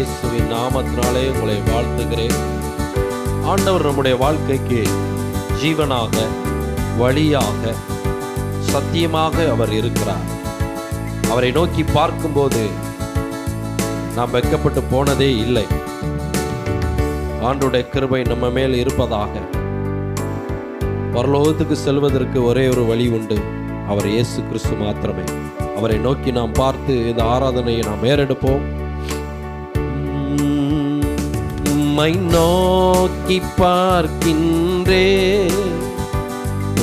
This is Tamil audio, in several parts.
இயேசுவின் நாமத்தினாலே உங்களை வாழ்த்துகிறேன். ஆண்டவர் நம்முடைய வாழ்க்கைக்கு ஜீவனாக வழியாக சத்தியமாக அவர் இருக்கிறார். அவரை நோக்கி பார்க்கும்போது நாம் வெக்கப்பட்டு போனதே இல்லை. ஆண்டுடைய கிருபை நம்ம மேல் இருப்பதாக. பரலோகத்துக்கு செல்வதற்கு ஒரே ஒரு வழி உண்டு. அவர் இயேசு கிறிஸ்து மாத்திரமே. அவரை நோக்கி நாம் பார்த்து இந்த ஆராதனையை நாம் ஏறெடுப்போம். உம்மை நோக்கி பார்க்கின்றே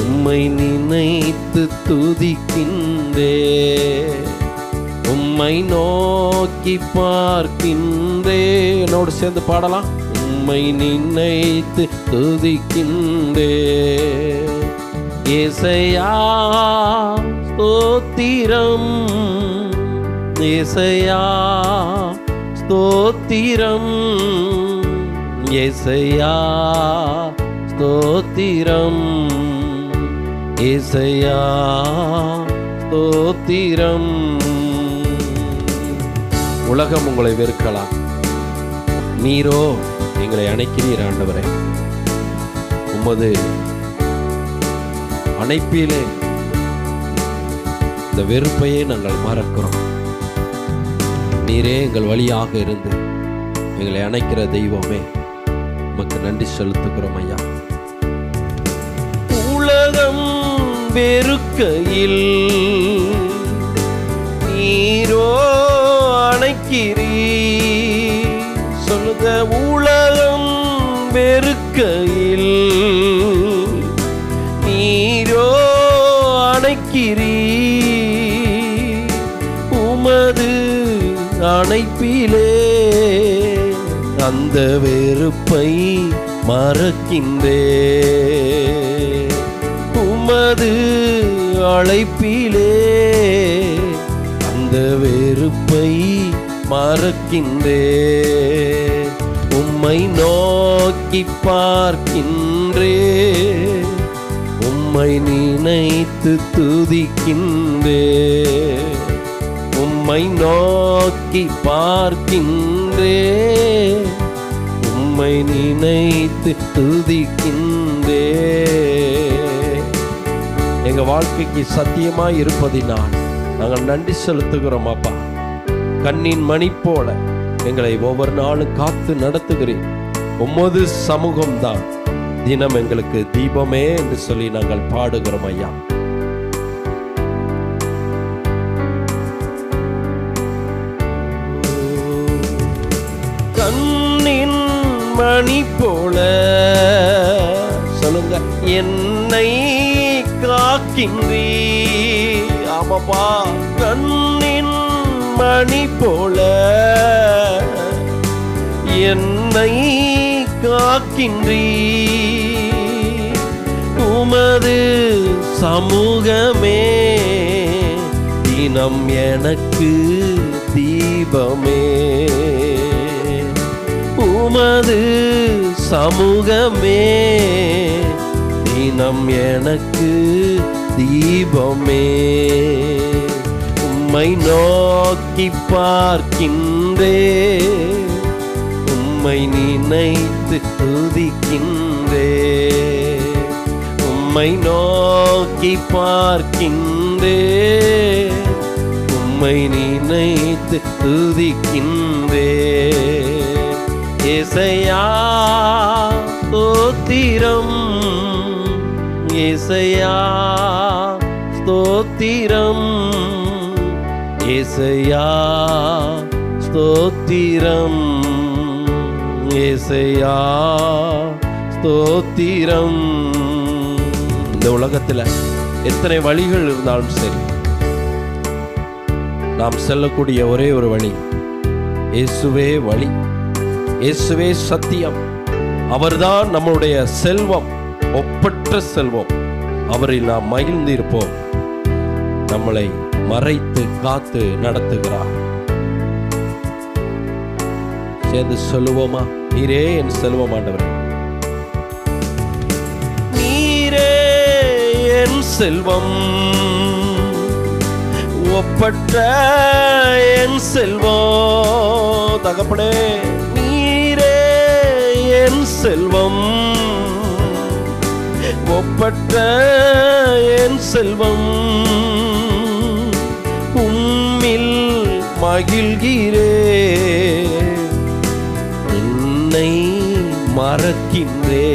உம்மை நினைத்து துதிக்கின்றே. உம்மை நோக்கி பார்க்கின்றே. என்னோடு சேர்ந்து பாடலாம். உம்மை நினைத்து துதிக்கின்றே. இசையா ஸ்தோத்திரம். இசையா ஸ்தோத்திரம். ஏசையா ஸ்தோத்திரம். ஏசையா ஸ்தோத்திரம். உலகம் உங்களை வெறுக்கலாம். நீரோ எங்களை அணைக்கிறீர் ஆண்டவரே. உமது அணைப்பிலே இந்த வெறுப்பையே நாங்கள் மறக்கிறோம். நீரே எங்கள் வழியாக இருந்து எங்களை அணைக்கிற தெய்வமே. உமக்கு நன்றி செலுத்துகிறோம் ஐயா. உலகம் வெறுக்கையில் நீரோ அணைக்கிறீ சொல்லுங்க உலகம் வெறுக்கையில் நீரோ அணைக்கிறீ உமது அணைப்பிலே அந்த வெறுப்பை மறக்கின்றே உமது அழைப்பிலே அந்த வெறுப்பை மறக்கின்றே உம்மை நோக்கி பார்க்கின்றே உம்மை நினைத்து துதிக்கின்றே உம்மை நோக்கி பார்க்கின்றே உம்மை நினைத்து துதிக்கின்றே. எங்க வாழ்க்கைக்கு சத்தியமா இருப்பதினால் நாங்கள் நன்றி செலுத்துகிறோம் அப்பா. கண்ணின் மணி போல எங்களை ஒவ்வொரு நாளும் காத்து நடத்துகிறேன் உமது சமூகம்தான் தினம் எங்களுக்கு தீபமே என்று சொல்லி நாங்கள் பாடுகிறோம் ஐயா. போல. சொல்லுங்க. என்னை காக்கின்றீ. ஆமாப்பா கண்ணின் மணி போல. என்னை காக்கின்றீ. உமது சமூகமே தினம் எனக்கு தீபமே. உமது சமூகமே. தினம் எனக்கு தீபமே. உம்மை நோக்கி பார்க்கின்றே. உம்மை நினைத்து துதிக்கின்றே. உம்மை நோக்கி பார்க்கின்றே. உம்மை நினைத்து துதிக்கின்றே. ஏசையா ஸ்தோத்திரம் ஏசையா ஸ்தோத்திரம் ஏசையா ஸ்தோத்திரம் ஏசையா ஸ்தோத்திரம் இந்த உலகத்தில் எத்தனை வழிகள் இருந்தாலும் சரி நாம் செல்லக்கூடிய ஒரே ஒரு வழி இயேசுவே வழி. இயேசுவே சத்தியம். அவர்தான் நம்முடைய செல்வம் ஒப்பற்ற செல்வம். அவரில் நாம் மகிழ்ந்து இருப்போம் நம்மளை மறைத்து காத்து நடத்துகிறார். சேர்ந்து சொல்லுவோமா? நீரே என் செல்வம் நீரே என் செல்வம். ஒப்பற்ற என் செல்வம். தகப்படே என் செல்வம். ஒப்பற்ற என் செல்வம். உம்மில் மகிழ்கிறே உன்னை மறக்கின்றே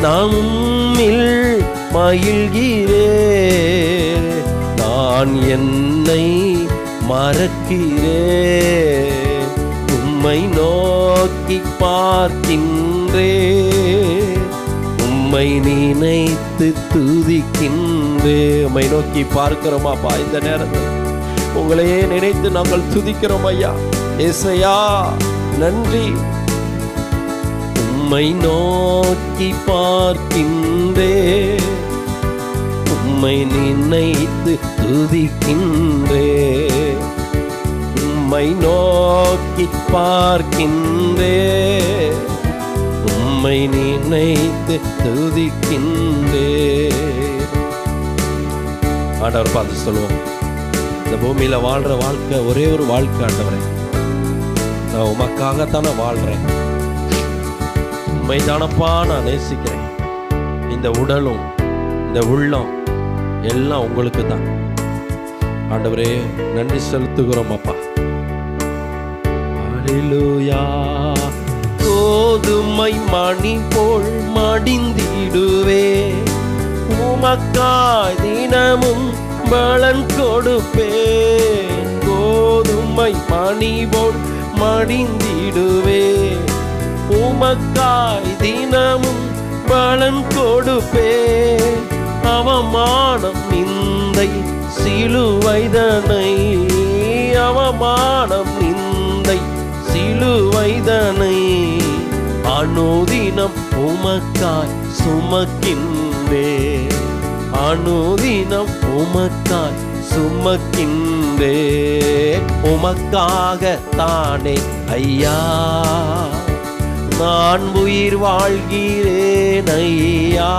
நான் உம்மில் மகிழ்கிறே நான் என்னை மறக்கிறே உம்மை நோக்கி பார்க்கின்றே உம்மை நினைத்து துதிக்கின்றே. உம்மை நோக்கி பார்க்கிறோமாப்பா இந்த நேரத்தில். உங்களையே நினைத்து நாங்கள் துதிக்கிறோம் ஐயா. இசையா நன்றி. உம்மை நோக்கி பார்க்கின்றே உம்மை நினைத்து துதிக்கின்றே. உம்மை நோக்கி பார்க்கின்றே உம்மை நினைத்து துதிக்கின்றே. ஆண்டவர் பார்த்து சொல்லுவோம். இந்த பூமியில வாழ்ற வாழ்க்கை ஒரே ஒரு வாழ்க்கை ஆண்டவரே. நான் உமக்காகத்தானே வாழ்றேன். உண்மை தானப்பா நான் நேசிக்கிறேன். இந்த உடலும் இந்த உள்ளம் எல்லாம் உங்களுக்கு தான் ஆண்டவரே நன்றி செலுத்துகிறோம் அப்பா. ஹalleluya கோதுமை மணி போல் மடிந்திடுவே. உமக்காய் தினமும் பலன் கொடுப்பே. கோதுமை மணி போல் மடிந்திடுவே. உமக்காய் தினமும் பலன் கொடுப்பே. அவமானம் நிந்தை சிலுவைதனை உமக்காய் சுமக்கின்றே. அனுதினம் உமக்காய் சுமக்கின்றே. உமக்காக தானே ஐயா. நான் உயிர் வாழ்கிறேன் ஐயா.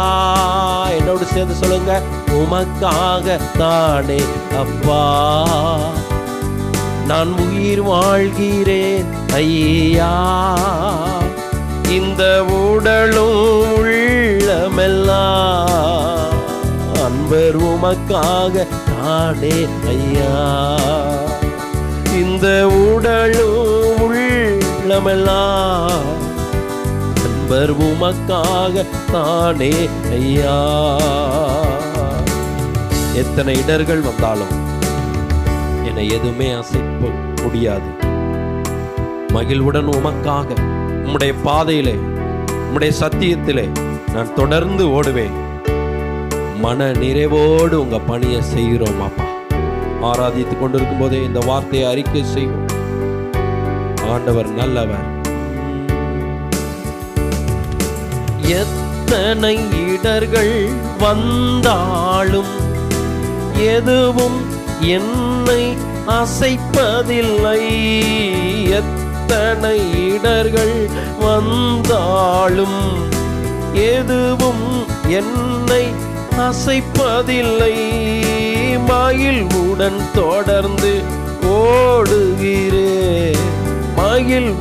என்னோடு சேர்ந்து சொல்லுங்க. உமக்காக தானே அப்பா. நான் உயிர் வாழ்கிறேன் ஐயா. இந்த உடலும் உள்ளமெல்லாம் அன்பர் உமக்காக நாடே ஐயா. இந்த உடலும் உள்ளமெல்லாம் அன்பர் உமக்காக தானே ஐயா. எத்தனை இடர்கள் வந்தாலும் என்னை எதுவுமே அசைப்ப முடியாது. மகிழ்வுடன் உமக்காக உம்முடைய பாதையிலே உம்முடைய சத்தியத்திலே நான் தொடர்ந்து ஓடுவேன். மன நிறைவோடு உங்க பணியை செய்கிறோம் அப்பா. ஆராதித்து கொண்டிருக்கும் போதே இந்த வார்த்தையை அறிக்கை செய்வோம். ஆண்டவர் நல்லவர். எத்தனை இடர்கள் வந்தாலும் எதுவும் என்னை அசைப்பதில்லை. எத்தனை இடர்கள் வந்தாலும் எதுவும் என்னை அசைப்பதில்லை. உடன் தொடர்ந்து ஓடுகிறே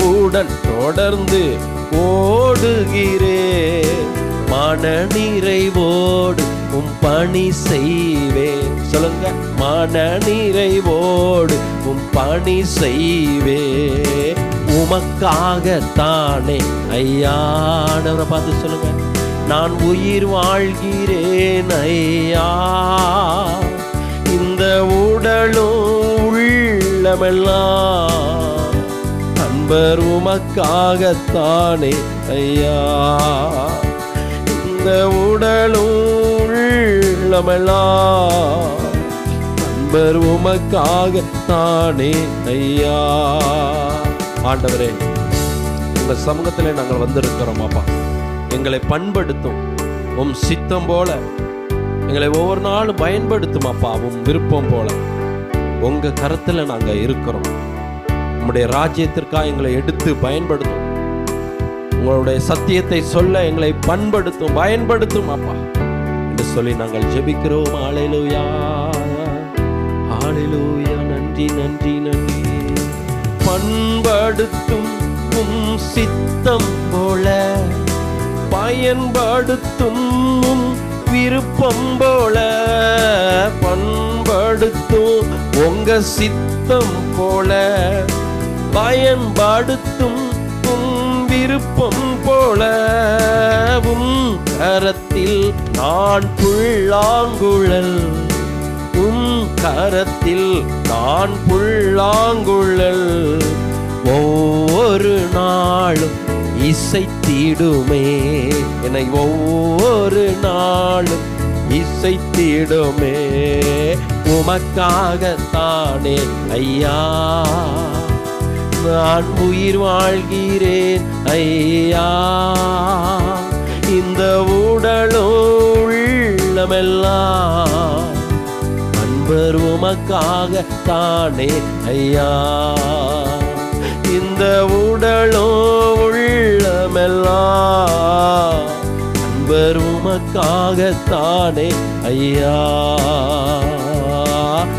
உடன் தொடர்ந்து ஓடுகிறே மன நிறைவோடு உம் பணி செய்வேன். சொல்லுங்க. மன நிறைவோடு உம் பணி செய்வே உமக்காகத்தானே. ஐயானவரை பார்த்து சொல்லுங்க. நான் உயிர் வாழ்கிறேன் ஐயா. இந்த உடலும் உள்ளமெல்லாம் அன்பர் உமக்காகத்தானே ஐயா. இந்த உடலும் உள்ளமெல்லாம் அன்பர் உமக்காகத்தானே ஐயா. ஆண்டவரே உங்கள் சமூகத்தில் நாங்கள் வந்திருக்கிறோம் அப்பா. எங்களை பண்படுத்தும். உம் சித்தம் போல. எங்களை ஒவ்வொரு நாளும் பயன்படுத்தும் அப்பா. உம் விருப்பம் போல. உங்கள் கருத்தில் நாங்கள் இருக்கிறோம். உங்களுடைய ராஜ்யத்திற்காக எங்களை எடுத்து பயன்படுத்தும். உங்களுடைய சத்தியத்தை சொல்ல எங்களை பண்படுத்தும் பயன்படுத்தும் அப்பா. என்று சொல்லி நாங்கள் ஜெபிக்கிறோம். ஆலையிலுயா ஹalleluya நன்றி நன்றி நன்றி. பண்படுத்தும் உம் சித்தம் போல பயன்படுத்தும் உம் விருப்பம் போல பண்படுத்தும் உங்க சித்தம் போல பயன்படுத்தும் உம் விருப்பம் போல. உம் கரத்தில் நான் புல்லாங்குழல். உம் கரத்தில் நான் புல்லாங்குழல். ஒவ்வொரு நாளும் இசைத்திடுமே. என்னை ஒவ்வொரு நாளும் இசைத்திடுமே. உமக்காகத்தானே ஐயா. நான் உயிர் வாழ்கிறேன் ஐயா. இந்த உடலோ உள்ளமெல்லாம் அவர் உமக்காக தானே ஐயா. இந்த உடலோ உள்ளமெல்லாம் அன்பர் உமக்காகத்தானே ஐயா.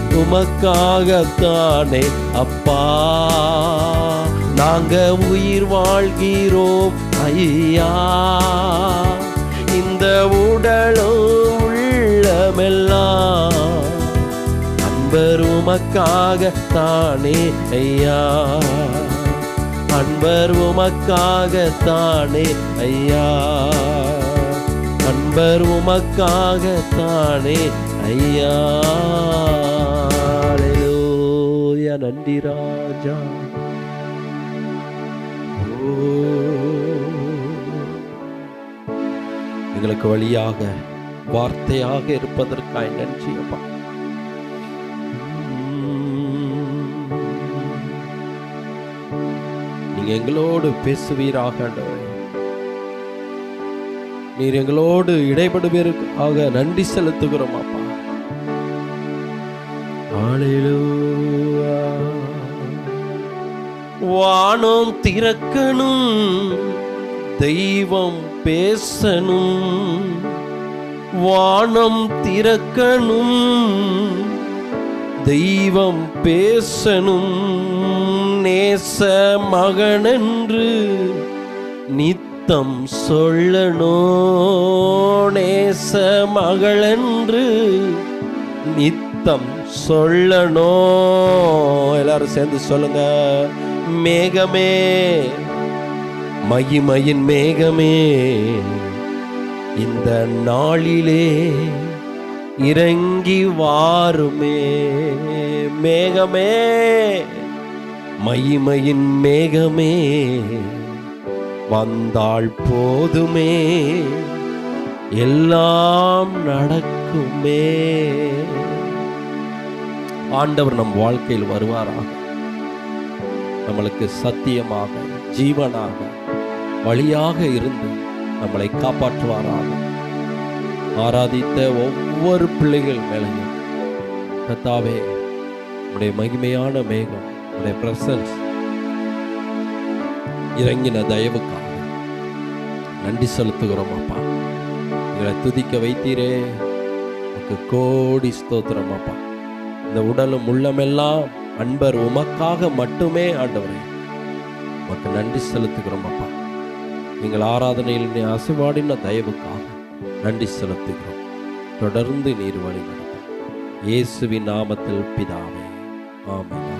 உமக்காகத்தானே அப்பா. நாங்க உயிர் வாழ்கிறோம் ஐயா. இந்த உடலும் உள்ளமெல்லாம் அன்பர் உமக்காகத்தானே ஐயா. அன்பர் உமக்காகத்தானே ஐயா. அன்பர் உமக்காகத்தானே ஐயா. நன்றி ராஜா. எங்களுக்கு வழியாக வார்த்தையாக இருப்பதற்காய் நன்றி அப்பா எங்களோடு பேசுவீராக ஆண்டவரே. நீர் எங்களோடு இடைபடுவீராக நன்றி செலுத்துகிறோம் அப்பா. வானம் திறக்கணும் தெய்வம் பேசணும். வானம் திறக்கணும் தெய்வம் பேசணும். நேச மகனென்று நித்தம் சொல்லணும் நேச மகளென்று நித்தம் சொல்லணோ? எல்லாரும் சேர்ந்து சொல்லுங்க. மேகமே மகிமையின் மேகமே இந்த நாளிலே இறங்கி வாருமே. மேகமே. மகிமையின் மேகமே வந்தாள் போதுமே. எல்லாம் நடக்குமே. ஆண்டவர் நம் வாழ்க்கையில் வருவாராக. நம்மளுக்கு சத்தியமாக ஜீவனாக வழியாக இருந்து நம்மளை காப்பாற்றுவாராக. ஆராதித்த ஒவ்வொரு பிள்ளைகள் மேலையும் கத்தாவே உடைய மகிமையான மேகம் உடைய பிரசன்ஸ். இறங்கின தயவுக்காக நன்றி செலுத்துகிறோம் அப்பா. எங்களை துதிக்க வைத்தீரே. கோடி ஸ்தோத்திரம் அப்பா. இந்த உடலும் உள்ளமெல்லாம் அன்பர் உமக்காக மட்டுமே ஆண்டவரே. உமக்கு நன்றி செலுத்துகிறோம் அப்பா. நீங்கள் ஆராதனையில் நீ அசைவாடின தயவுக்காக நன்றி செலுத்துகிறோம். தொடர்ந்து நீர் வழி நடத்தும். இயேசுவின் நாமத்தில் பிதாவே. ஆமாம்